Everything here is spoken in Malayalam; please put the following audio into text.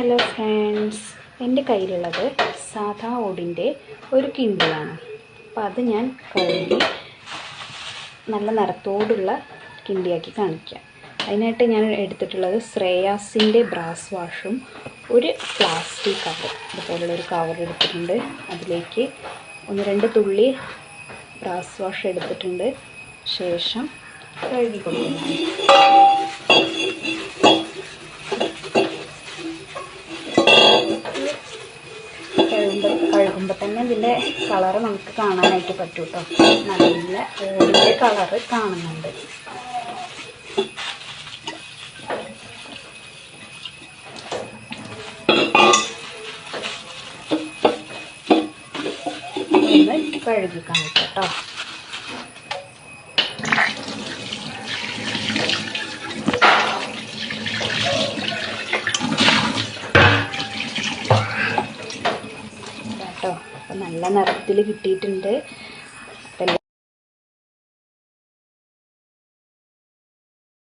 ഹലോ ഫ്രണ്ട്സ് എന്റെ കയ്യിലുള്ളത് സാധാ ഓടിന്റെ ഒരു കിൻഡിലാണ് അപ്പോൾ അത് ഞാൻ കഴുകി നല്ല നിറത്തോടുള്ള കിണ്ടിയാക്കി കാണിക്കാം. അതിനായിട്ട് ഞാൻ എടുത്തിട്ടുള്ളത് ശ്രേയാസിന്റെ ബ്രാസ് വാഷും ഒരു പ്ലാസ്റ്റിക് കവർ ഇതുപോലുള്ളൊരു കവർ എടുത്തിട്ടുണ്ട്. അതിലേക്ക് ഒന്ന് രണ്ട് തുള്ളി ബ്രാസ് വാഷ് എടുത്തിട്ടുണ്ട്. ശേഷം കഴുകി കൊടുക്കുന്നു കഴുകുമ്പോൾ തന്നെ ഇതിന്റെ കളറ് നമുക്ക് കാണാനായിട്ട് പറ്റും കേട്ടോ നല്ല ഓടിന്റെ കളറ് കാണുന്നുണ്ട്. ഒന്ന് കഴുകി കാണിക്കാം കേട്ടോ. കേട്ടോ. അപ്പം നല്ല നിറത്തിൽ കിട്ടിയിട്ടുണ്ട്.